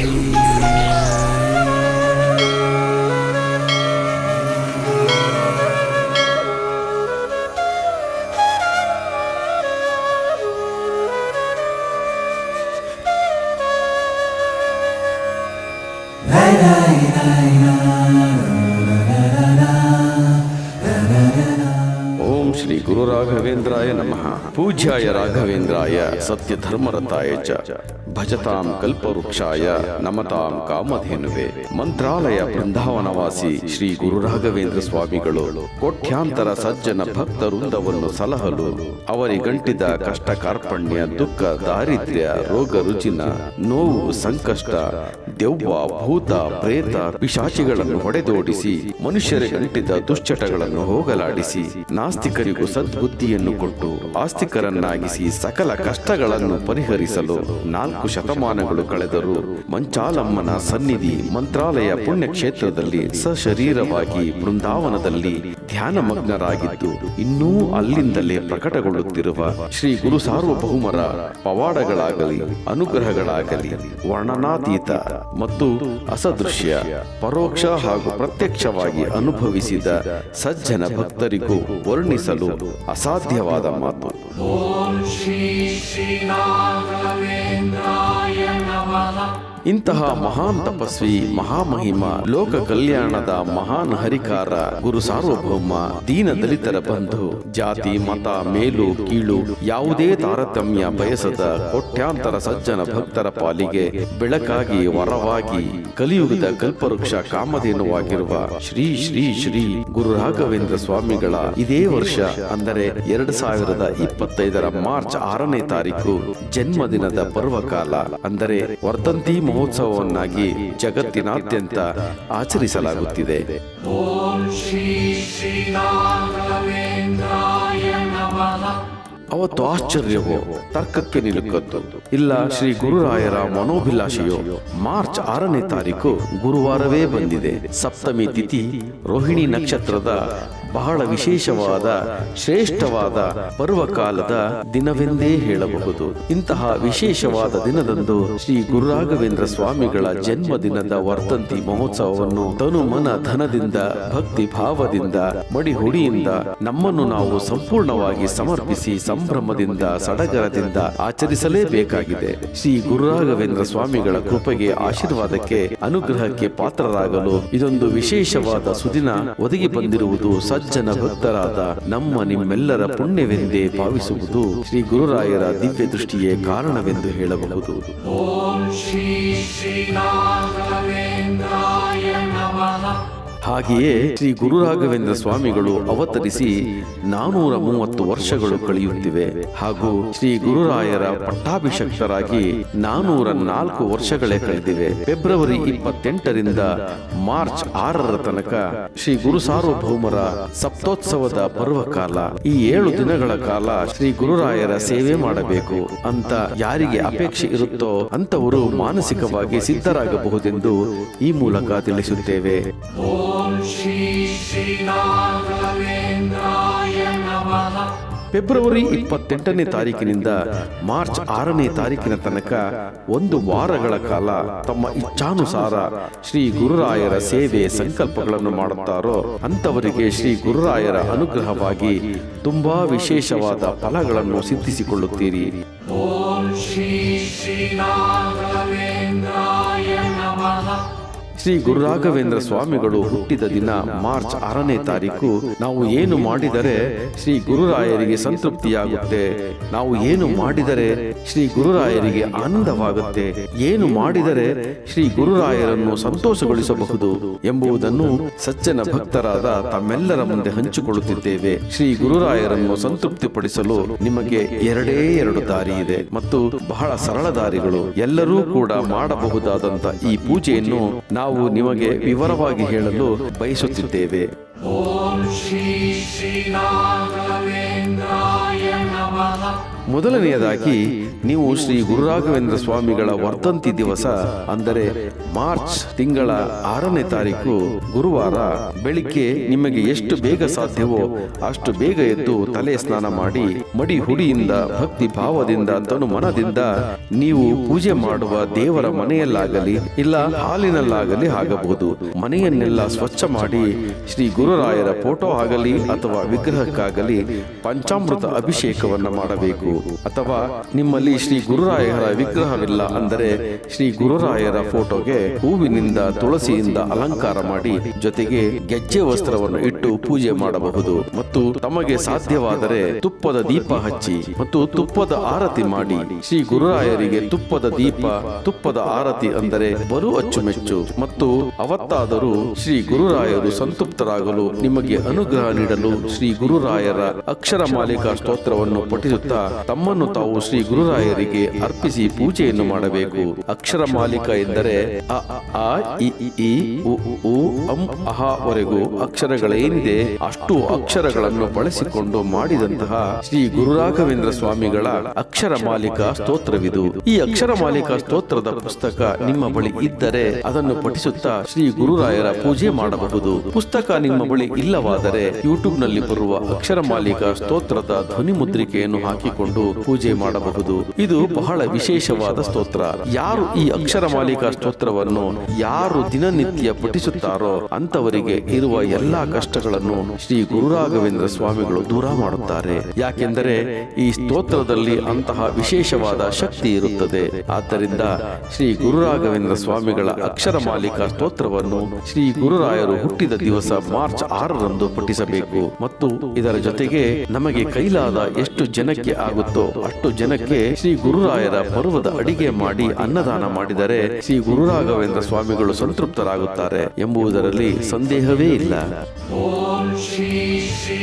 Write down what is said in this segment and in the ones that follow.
ಓಂ ಶ್ರೀ ಗುರು ರಾಘವೇಂದ್ರಾಯ ನಮಃ. ಪೂಜ್ಯಾಯ ರಾಘವೇಂದ್ರಾಯ ಸತ್ಯ ಧರ್ಮರತಾಯ ಚ. ಭಜತಾಂ ಕಲ್ಪವೃಕ್ಷಾಯ ನಮತಾಂ ಕಾಮಧೇನುವೆ. ಮಂತ್ರಾಲಯ ಬೃಂದಾವನವಾಸಿ ಶ್ರೀ ಗುರು ರಾಘವೇಂದ್ರ ಸ್ವಾಮಿಗಳು ಕೋಟ್ಯಾಂತರ ಸಜ್ಜನ ಭಕ್ತ ವೃಂದವನ್ನು ಸಲಹಲು ಅವರಿಗಂಟಿದ ಕಷ್ಟ ಕಾರ್ಪಣ್ಯ ದುಃಖ, ದಾರಿದ್ರ್ಯ, ರೋಗ, ರುಜಿನ, ನೋವು, ಸಂಕಷ್ಟ ದೆವ್ವ, ಭೂತ, ಪ್ರೇತ, ಪಿಶಾಚಿಗಳನ್ನು ಹೊಡೆದೋಡಿಸಿ ಮನುಷ್ಯರಿಗಂಟಿದ ದುಶ್ಚಟಗಳನ್ನು ಹೋಗಲಾಡಿಸಿ, ನಾಸ್ತಿಕರಿಗೂ ಸದ್ಬುದ್ಧಿಯನ್ನು ಕೊಟ್ಟು ಆಸ್ತಿಕರನ್ನಾಗಿಸಿ ಸಕಲ ಕಷ್ಟಗಳನ್ನು ಪರಿಹರಿಸಲು ನಾಲ್ಕು ಶತಮಾನಗಳು ಕಳೆದರು ಮಂಚಾಲಮ್ಮನ ಸನ್ನಿಧಿ ಮಂತ್ರಾಲಯ ಪುಣ್ಯಕ್ಷೇತ್ರದಲ್ಲಿ ಸಶರೀರವಾಗಿ ಬೃಂದಾವನದಲ್ಲಿ ಧ್ಯಾನಮಗ್ನರಾಗಿದ್ದು, ಇನ್ನೂ ಅಲ್ಲಿಂದಲೇ ಪ್ರಕಟಗೊಳ್ಳುತ್ತಿರುವ ಶ್ರೀ ಗುರು ಸಾರ್ವಭೌಮರ ಪವಾಡಗಳಾಗಲಿ, ಅನುಗ್ರಹಗಳಾಗಲಿ ವರ್ಣನಾತೀತ ಮತ್ತು ಅಸದೃಶ್ಯ ಪರೋಕ್ಷ ಹಾಗೂ ಪ್ರತ್ಯಕ್ಷವಾಗಿ ಅನುಭವಿಸಿದ ಸಜ್ಜನ ಭಕ್ತರಿಗೂ ವರ್ಣಿಸಲು ಅಸಾಧ್ಯವಾದ ಮಾತು. ಇಂತಹ ಮಹಾನ್ ತಪಸ್ವಿ, ಮಹಾಮಹಿಮ, ಲೋಕ ಕಲ್ಯಾಣದ ಮಹಾನ್ ಹರಿಕಾರ, ಗುರು ಸಾರ್ವಭೌಮ, ದೀನ ದಲಿತರ ಬಂಧು, ಜಾತಿ, ಮತ, ಮೇಲು, ಕೀಳು, ಯಾವುದೇ ತಾರತಮ್ಯ ಬಯಸದ ಕೋಟ್ಯಾಂತರ ಸಜ್ಜನ ಭಕ್ತರ ಪಾಲಿಗೆ ಬೆಳಕಾಗಿ, ವರವಾಗಿ ಕಲಿಯುಗದ ಕಲ್ಪವೃಕ್ಷ ಕಾಮಧೇನುವಾಗಿರುವ ಶ್ರೀ ಶ್ರೀ ಶ್ರೀ ಗುರು ರಾಘವೇಂದ್ರ ಸ್ವಾಮಿಗಳ ಇದೇ ವರ್ಷ, ಅಂದರೆ ಎರಡ್ ಸಾವಿರದ ಇಪ್ಪತ್ತೈದರ ಮಾರ್ಚ್ ಆರನೇ ತಾರೀಕು ಜನ್ಮದಿನದ ಪರ್ವಕಾಲ, ಅಂದರೆ ವರ್ಧಂತಿ ಮಹೋತ್ಸವವನ್ನಾಗಿ ಜಗತ್ತಿನಾದ್ಯಂತ ಆಚರಿಸಲಾಗುತ್ತಿದೆ. ಅವತ್ತು ಆಶ್ಚರ್ಯವೋ ತರ್ಕಕ್ಕೆ ನಿಲುಕದ್ದು. ಇಲ್ಲ, ಶ್ರೀ ಗುರುರಾಯರ ಮನೋಭಿಲಾಷೆಯೋ ಮಾರ್ಚ್ ಆರನೇ ತಾರೀಕು ಗುರುವಾರವೇ ಬಂದಿದೆ. ಸಪ್ತಮಿ ತಿಥಿ, ರೋಹಿಣಿ ನಕ್ಷತ್ರದ ಬಹಳ ವಿಶೇಷವಾದ, ಶ್ರೇಷ್ಠವಾದ ಪರ್ವಕಾಲದ ದಿನವೆಂದೇ ಹೇಳಬಹುದು. ಇಂತಹ ವಿಶೇಷವಾದ ದಿನದಂದು ಶ್ರೀ ಗುರುರಾಘವೇಂದ್ರ ಸ್ವಾಮಿಗಳ ಜನ್ಮದಿನದ ವರ್ತಂತಿ ಮಹೋತ್ಸವವನ್ನು ತನು ಮನ ಧನದಿಂದ, ಭಕ್ತಿ ಭಾವದಿಂದ ಮಡಿಹುಡಿಯಿಂದ ನಮ್ಮನ್ನು ನಾವು ಸಂಪೂರ್ಣವಾಗಿ ಸಮರ್ಪಿಸಿ ಸಂಭ್ರಮದಿಂದ, ಸಡಗರದಿಂದ ಆಚರಿಸಲೇಬೇಕಾಗಿದೆ. ಶ್ರೀ ಗುರುರಾಘವೇಂದ್ರ ಸ್ವಾಮಿಗಳ ಕೃಪೆಗೆ ಆಶೀರ್ವಾದಕ್ಕೆ ಅನುಗ್ರಹಕ್ಕೆ ಪಾತ್ರರಾಗಲು ಇದೊಂದು ವಿಶೇಷವಾದ ಸುದಿನ ಒದಗಿ ಬಂದಿರುವುದು ಸಜ್ಜನ ಭಕ್ತರಾದ ನಮ್ಮ ನಿಮ್ಮೆಲ್ಲರ ಪುಣ್ಯವೆಂದೇ ಭಾವಿಸುವುದು ಶ್ರೀ ಗುರುರಾಯರ ದಿವ್ಯ ದೃಷ್ಟಿಯೇ ಕಾರಣವೆಂದು ಹೇಳಬಹುದು. ಹಾಗೆಯೇ ಶ್ರೀ ಗುರುರಾಘವೇಂದ್ರ ಸ್ವಾಮಿಗಳು ಅವತರಿಸಿ ನಾನೂರ ಮೂವತ್ತು ವರ್ಷಗಳು ಕಳೆಯುತ್ತಿವೆ. ಹಾಗೂ ಶ್ರೀ ಗುರುರಾಯರ ಪಟ್ಟಾಭಿಷಕ್ತರಾಗಿ ನಾನೂರ ನಾಲ್ಕು ವರ್ಷಗಳೇ ಕಳೆದಿವೆ. ಫೆಬ್ರವರಿ ಇಪ್ಪತ್ತೆಂಟರಿಂದ ಮಾರ್ಚ್ ಆರರ ತನಕ ಶ್ರೀ ಗುರು ಸಾರ್ವಭೌಮರ ಸಪ್ತೋತ್ಸವದ ಪರ್ವಕಾಲ. ಈ ಏಳು ದಿನಗಳ ಕಾಲ ಶ್ರೀ ಗುರುರಾಯರ ಸೇವೆ ಮಾಡಬೇಕು. ಅಂತ ಯಾರಿಗೆ ಅಪೇಕ್ಷೆ ಇರುತ್ತೋ ಅಂತವರು ಮಾನಸಿಕವಾಗಿ ಸಿದ್ಧರಾಗಬಹುದೆಂದು ಈ ಮೂಲಕ ತಿಳಿಸುತ್ತೇವೆ. ಫೆಬ್ರವರಿ ಇಪ್ಪತ್ತೆಂಟನೇ ತಾರೀಕಿನಿಂದ ಮಾರ್ಚ್ ಆರನೇ ತಾರೀಕಿನ ತನಕ ಒಂದು ವಾರಗಳ ಕಾಲ ತಮ್ಮ ಇಚ್ಛಾನುಸಾರ ಶ್ರೀ ಗುರುರಾಯರ ಸೇವೆ ಸಂಕಲ್ಪಗಳನ್ನು ಮಾಡುತ್ತಾರೋ ಅಂತವರಿಗೆ ಶ್ರೀ ಗುರುರಾಯರ ಅನುಗ್ರಹವಾಗಿ ತುಂಬಾ ವಿಶೇಷವಾದ ಫಲಗಳನ್ನು ಸಿದ್ಧಿಸಿಕೊಳ್ಳುತ್ತೀರಿ. ಶ್ರೀ ಗುರುರಾಘವೇಂದ್ರ ಸ್ವಾಮಿಗಳು ಹುಟ್ಟಿದ ದಿನ ಮಾರ್ಚ್ ಆರನೇ ತಾರೀಕು. ನಾವು ಏನು ಮಾಡಿದರೆ ಶ್ರೀ ಗುರುರಾಯರಿಗೆ ಸಂತೃಪ್ತಿಯಾಗುತ್ತೆ. ನಾವು ಏನು ಮಾಡಿದರೆ ಶ್ರೀ ಗುರುರಾಯರಿಗೆ ಆನಂದವಾಗುತ್ತೆ. ಏನು ಮಾಡಿದರೆ ಶ್ರೀ ಗುರುರಾಯರನ್ನು ಸಂತೋಷಗೊಳಿಸಬಹುದು ಎಂಬುದನ್ನು ಸಜ್ಜನ ಭಕ್ತರಾದ ತಮ್ಮೆಲ್ಲರ ಮುಂದೆ ಹಂಚಿಕೊಳ್ಳುತ್ತಿದ್ದೇವೆ. ಶ್ರೀ ಗುರುರಾಯರನ್ನು ಸಂತೃಪ್ತಿಪಡಿಸಲು ನಿಮಗೆ ಎರಡೇ ಎರಡು ದಾರಿ ಇದೆ ಮತ್ತು ಬಹಳ ಸರಳ ದಾರಿಗಳು. ಎಲ್ಲರೂ ಕೂಡ ಮಾಡಬಹುದಾದಂತ ಈ ಪೂಜೆಯನ್ನು ನಾವು ನಿಮಗೆ ವಿವರವಾಗಿ ಹೇಳಲು ಬಯಸುತ್ತಿದ್ದೇವೆ. ಮೊದಲನೆಯದಾಗಿ, ನೀವು ಶ್ರೀ ಗುರುರಾಘವೇಂದ್ರ ಸ್ವಾಮಿಗಳ ವರ್ತಂತಿ ದಿವಸ, ಅಂದರೆ ಮಾರ್ಚ್ ತಿಂಗಳ ಆರನೇ ತಾರೀಕು ಗುರುವಾರ ಬೆಳಿಗ್ಗೆ ನಿಮಗೆ ಎಷ್ಟು ಬೇಗ ಸಾಧ್ಯವೋ ಅಷ್ಟು ಬೇಗ ಎದ್ದು ತಲೆ ಸ್ನಾನ ಮಾಡಿ ಮಡಿ ಹುಡಿಯಿಂದ, ಭಕ್ತಿ ಭಾವದಿಂದ ತನು ಮನದಿಂದ ನೀವು ಪೂಜೆ ಮಾಡುವ ದೇವರ ಮನೆಯಲ್ಲಾಗಲಿ ಇಲ್ಲ ಹಾಲಿನಲ್ಲಾಗಲಿ ಆಗಬಹುದು. ಮನೆಯನ್ನೆಲ್ಲ ಸ್ವಚ್ಛ ಮಾಡಿ ಶ್ರೀ ಗುರುರಾಯರ ಫೋಟೋ ಆಗಲಿ ಅಥವಾ ವಿಗ್ರಹಕ್ಕಾಗಲಿ ಪಂಚಾಮೃತ ಅಭಿಷೇಕವನ್ನ ಮಾಡಬೇಕು. ಅಥವಾ ನಿಮ್ಮಲ್ಲಿ ಶ್ರೀ ಗುರುರಾಯರ ವಿಗ್ರಹವಿಲ್ಲ ಅಂದರೆ ಶ್ರೀ ಗುರುರಾಯರ ಫೋಟೋಗೆ ಹೂವಿನಿಂದ ತುಳಸಿಯಿಂದ ಅಲಂಕಾರ ಮಾಡಿ ಜೊತೆಗೆ ಗೆಜ್ಜೆ ವಸ್ತ್ರವನ್ನು ಇಟ್ಟು ಪೂಜೆ ಮಾಡಬಹುದು. ಮತ್ತು ತಮಗೆ ಸಾಧ್ಯವಾದರೆ ತುಪ್ಪದ ದೀಪ ಹಚ್ಚಿ ಮತ್ತು ತುಪ್ಪದ ಆರತಿ ಮಾಡಿ ಶ್ರೀ ಗುರುರಾಯರಿಗೆ ತುಪ್ಪದ ದೀಪ, ತುಪ್ಪದ ಆರತಿ ಅಂದರೆ ಬರು ಅಚ್ಚುಮೆಚ್ಚು ಮತ್ತು ಅವತ್ತಾದರೂ ಶ್ರೀ ಗುರುರಾಯರು ಸಂತೃಪ್ತರಾಗಲು ನಿಮಗೆ ಅನುಗ್ರಹ ನೀಡಲು ಶ್ರೀ ಗುರುರಾಯರ ಅಕ್ಷರ ಮಾಲಿಕಾ ಸ್ತೋತ್ರವನ್ನು ಪಠಿಸುತ್ತಾ ತಮ್ಮನ್ನು ತಾವು ಶ್ರೀ ಗುರುರಾಯರಿಗೆ ಅರ್ಪಿಸಿ ಪೂಜೆಯನ್ನು ಮಾಡಬೇಕು. ಅಕ್ಷರ ಮಾಲಿಕ ಎಂದರೆ ಅ ಆ ಇ ಇ, ಉ, ಅಂ ಅಹ ವರೆಗೂ ಅಕ್ಷರಗಳೇನಿದೆ ಅಷ್ಟು ಅಕ್ಷರಗಳನ್ನು ಬಳಸಿಕೊಂಡು ಮಾಡಿದಂತಹ ಶ್ರೀ ಗುರುರಾಘವೇಂದ್ರ ಸ್ವಾಮಿಗಳ ಅಕ್ಷರ ಮಾಲಿಕ ಸ್ತೋತ್ರವಿದು. ಈ ಅಕ್ಷರ ಮಾಲಿಕ ಸ್ತೋತ್ರದ ಪುಸ್ತಕ ನಿಮ್ಮ ಬಳಿ ಇದ್ದರೆ ಅದನ್ನು ಪಠಿಸುತ್ತಾ ಶ್ರೀ ಗುರುರಾಯರ ಪೂಜೆ ಮಾಡಬಹುದು. ಪುಸ್ತಕ ನಿಮ್ಮ ಬಳಿ ಇಲ್ಲವಾದರೆ ಯೂಟ್ಯೂಬ್ನಲ್ಲಿ ಬರುವ ಅಕ್ಷರ ಮಾಲಿಕ ಸ್ತೋತ್ರದ ಧ್ವನಿ ಮುದ್ರಿಕೆಯನ್ನು ಹಾಕಿಕೊಂಡು ಪೂಜೆ ಮಾಡಬಹುದು. ಇದು ಬಹಳ ವಿಶೇಷವಾದ ಸ್ತೋತ್ರ. ಯಾರು ಈ ಅಕ್ಷರ ಮಾಲಿಕ ಸ್ತೋತ್ರವನ್ನು ಯಾರು ದಿನನಿತ್ಯ ಪಠಿಸುತ್ತಾರೋ ಅಂತವರಿಗೆ ಇರುವ ಎಲ್ಲಾ ಕಷ್ಟಗಳನ್ನು ಶ್ರೀ ಗುರುರಾಘವೇಂದ್ರ ಸ್ವಾಮಿಗಳು ದೂರ ಮಾಡುತ್ತಾರೆ. ಯಾಕೆಂದರೆ ಈ ಸ್ತೋತ್ರದಲ್ಲಿ ಅಂತಹ ವಿಶೇಷವಾದ ಶಕ್ತಿ ಇರುತ್ತದೆ. ಆದ್ದರಿಂದ ಶ್ರೀ ಗುರುರಾಘವೇಂದ್ರ ಸ್ವಾಮಿಗಳ ಅಕ್ಷರ ಮಾಲಿಕ ಸ್ತೋತ್ರವನ್ನು ಶ್ರೀ ಗುರುರಾಯರು ಹುಟ್ಟಿದ ದಿವಸ ಮಾರ್ಚ್ ಆರರಂದು ಪಠಿಸಬೇಕು. ಮತ್ತು ಇದರ ಜೊತೆಗೆ ನಮಗೆ ಕೈಲಾದ ಎಷ್ಟು ಜನಕ್ಕೆ ಆಗುತ್ತೋ ಅಷ್ಟು ಜನಕ್ಕೆ ಶ್ರೀ ಗುರುರಾಯರ ಪರ್ವದ ಅಡಿಗೆ ಮಾಡಿ ಅನ್ನದಾನ ಮಾಡಿದರೆ ಶ್ರೀ ಗುರುರಾಘವೇಂದ್ರ ಸ್ವಾಮಿಗಳು ಸಂತೃಪ್ತರಾಗುತ್ತಾರೆ ಎಂಬುದರಲ್ಲಿ ಸಂದೇಹವೇ ಇಲ್ಲ. ಓಂ ಶ್ರೀ ಶ್ರೀ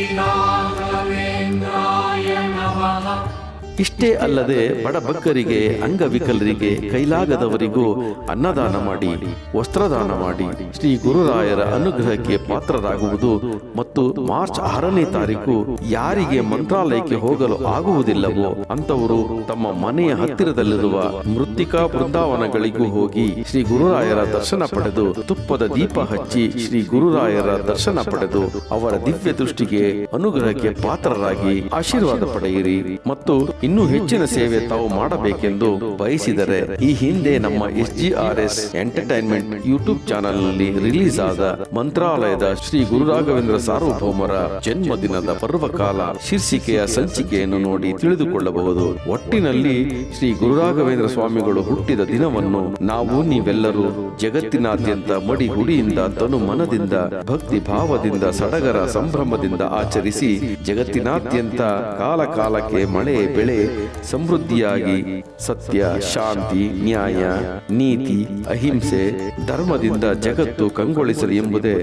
ಇಷ್ಟೇ ಅಲ್ಲದೆ ಬಡಬಗ್ಗರಿಗೆ ಅಂಗವಿಕಲರಿಗೆ, ಕೈಲಾಗದವರಿಗೂ ಅನ್ನದಾನ ಮಾಡಿ, ವಸ್ತ್ರದಾನ ಮಾಡಿ, ಶ್ರೀ ಗುರುರಾಯರ ಅನುಗ್ರಹಕ್ಕೆ ಪಾತ್ರರಾಗುವುದು ಮತ್ತು ಮಾರ್ಚ್ ಆರನೇ ತಾರೀಕು ಯಾರಿಗೆ ಮಂತ್ರಾಲಯಕ್ಕೆ ಹೋಗಲು ಆಗುವುದಿಲ್ಲವೋ ಅಂತವರು ತಮ್ಮ ಮನೆಯ ಹತ್ತಿರದಲ್ಲಿರುವ ಮೃತ್ತಿಕಾ ಬೃಂದಾವನಗಳಿಗೂ ಹೋಗಿ ಶ್ರೀ ಗುರುರಾಯರ ದರ್ಶನ ಪಡೆದು ತುಪ್ಪದ ದೀಪ ಹಚ್ಚಿ ಶ್ರೀ ಗುರುರಾಯರ ದರ್ಶನ ಪಡೆದು ಅವರ ದಿವ್ಯ ದೃಷ್ಟಿಗೆ ಅನುಗ್ರಹಕ್ಕೆ ಪಾತ್ರರಾಗಿ ಆಶೀರ್ವಾದ ಪಡೆಯಿರಿ. ಮತ್ತು ಇನ್ನೂ ಹೆಚ್ಚಿನ ಸೇವೆ ತಾವು ಮಾಡಬೇಕೆಂದು ಬಯಸಿದರೆ, ಈ ಹಿಂದೆ ನಮ್ಮ S G R S entertainment YouTube ಚಾನೆಲ್ನಲ್ಲಿ ರಿಲೀಸ್ ಆದ ಮಂತ್ರಾಲಯದ ಶ್ರೀ ಗುರುರಾಘವೇಂದ್ರ ಸಾರ್ವಭೌಮರ ಜನ್ಮದಿನದ ಪರ್ವಕಾಲ ಶೀರ್ಷಿಕೆಯ ಸಂಚಿಕೆಯನ್ನು ನೋಡಿ ತಿಳಿದುಕೊಳ್ಳಬಹುದು. ಒಟ್ಟಿನಲ್ಲಿ ಶ್ರೀ ಗುರುರಾಘವೇಂದ್ರ ಸ್ವಾಮಿಗಳು ಹುಟ್ಟಿದ ದಿನವನ್ನು ನಾವು ನೀವೆಲ್ಲರೂ ಜಗತ್ತಿನಾದ್ಯಂತ ಮಡಿ ಹುಡಿಯಿಂದ ತನು ಮನದಿಂದ ಭಕ್ತಿ ಭಾವದಿಂದ ಸಡಗರ ಸಂಭ್ರಮದಿಂದ ಆಚರಿಸಿ ಜಗತ್ತಿನಾದ್ಯಂತ ಕಾಲ ಕಾಲಕ್ಕೆ ಮಳೆ, ಬೆಳೆ ಸಮೃದ್ಧಿಯಾಗಿ, ಸತ್ಯ, ಶಾಂತಿ, ನ್ಯಾಯ, ನೀತಿ, ಅಹಿಂಸೆ, ಧರ್ಮದಿಂದ ಜಗತ್ತು ಕಂಗೊಳಿಸಲಿ ಎಂಬುದೇ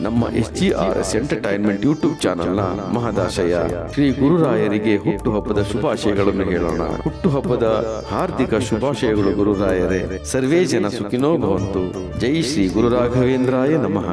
ನಮ್ಮ S G R S entertainment YouTube ಚಾನೆಲ್ನ ಮಹದಾಶಯ. ಶ್ರೀ ಗುರುರಾಯರಿಗೆ ಹುಟ್ಟುಹಬ್ಬದ ಶುಭಾಶಯಗಳನ್ನು ಹೇಳೋಣ. ಹುಟ್ಟುಹಬ್ಬದ ಹಾರ್ದಿಕ ಶುಭಾಶಯಗಳು ಗುರುರಾಯರೇ. ಸರ್ವೇ ಜನ ಸುಖಿನೋ ಭವಂತು. ಜೈ ಶ್ರೀ ಗುರುರಾಘವೇಂದ್ರಾಯ ನಮಃ.